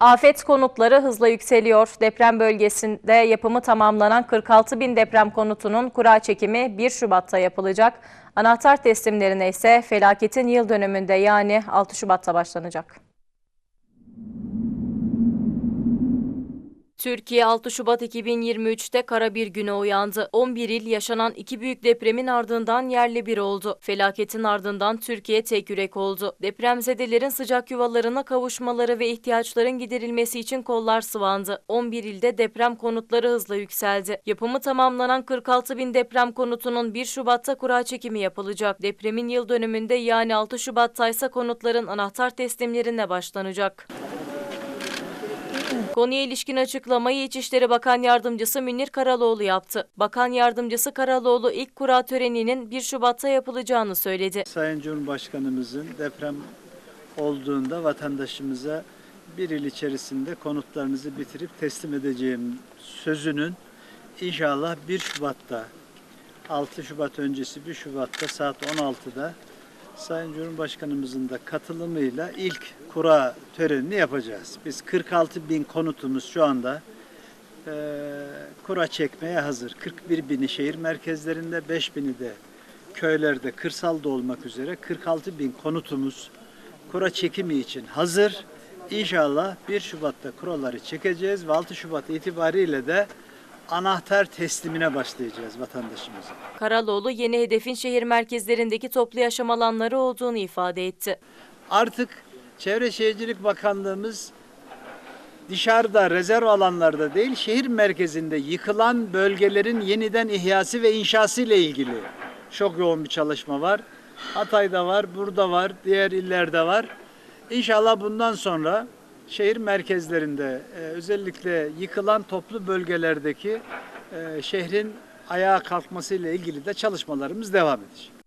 Afet konutları hızla yükseliyor. Deprem bölgesinde yapımı tamamlanan 46 bin deprem konutunun kura çekimi 1 Şubat'ta yapılacak. Anahtar teslimlerine ise felaketin yıl dönümünde yani 6 Şubat'ta başlanacak. Türkiye 6 Şubat 2023'te kara bir güne uyandı. 11 il yaşanan iki büyük depremin ardından yerli bir oldu. Felaketin ardından Türkiye tek yürek oldu. Depremzedelerin sıcak yuvalarına kavuşmaları ve ihtiyaçların giderilmesi için kollar sıvandı. 11 ilde deprem konutları hızla yükseldi. Yapımı tamamlanan 46 bin deprem konutunun 1 Şubat'ta kura çekimi yapılacak. Depremin yıl dönümünde yani 6 Şubat'ta ise konutların anahtar teslimlerine başlanacak. Konuya ilişkin açıklamayı İçişleri Bakan Yardımcısı Münir Karaloğlu yaptı. Bakan Yardımcısı Karaloğlu ilk kura töreninin 1 Şubat'ta yapılacağını söyledi. Sayın Cumhurbaşkanımızın deprem olduğunda vatandaşımıza bir yıl içerisinde konutlarınızı bitirip teslim edeceğim sözünün inşallah 1 Şubat'ta 6 Şubat öncesi 1 Şubat'ta saat 16'da Sayın Cumhurbaşkanımızın da katılımıyla ilk kura törenini yapacağız. Biz 46 bin konutumuz şu anda eee, kura çekmeye hazır. 41 bini şehir merkezlerinde, 5 bini de köylerde, kırsalda olmak üzere 46 bin konutumuz kura çekimi için hazır. İnşallah 1 Şubat'ta kuraları çekeceğiz ve 6 Şubat itibariyle de anahtar teslimine başlayacağız vatandaşımıza. Karaloğlu yeni hedefin şehir merkezlerindeki toplu yaşam alanları olduğunu ifade etti. Artık Çevre Şehircilik Bakanlığımız dışarıda rezerv alanlarda değil şehir merkezinde yıkılan bölgelerin yeniden ihyası ve inşası ile ilgili çok yoğun bir çalışma var. Hatay'da var, burada var, diğer illerde var. İnşallah bundan sonra şehir merkezlerinde e, özellikle yıkılan toplu bölgelerdeki e, şehrin ayağa kalkması ile ilgili de çalışmalarımız devam edecek.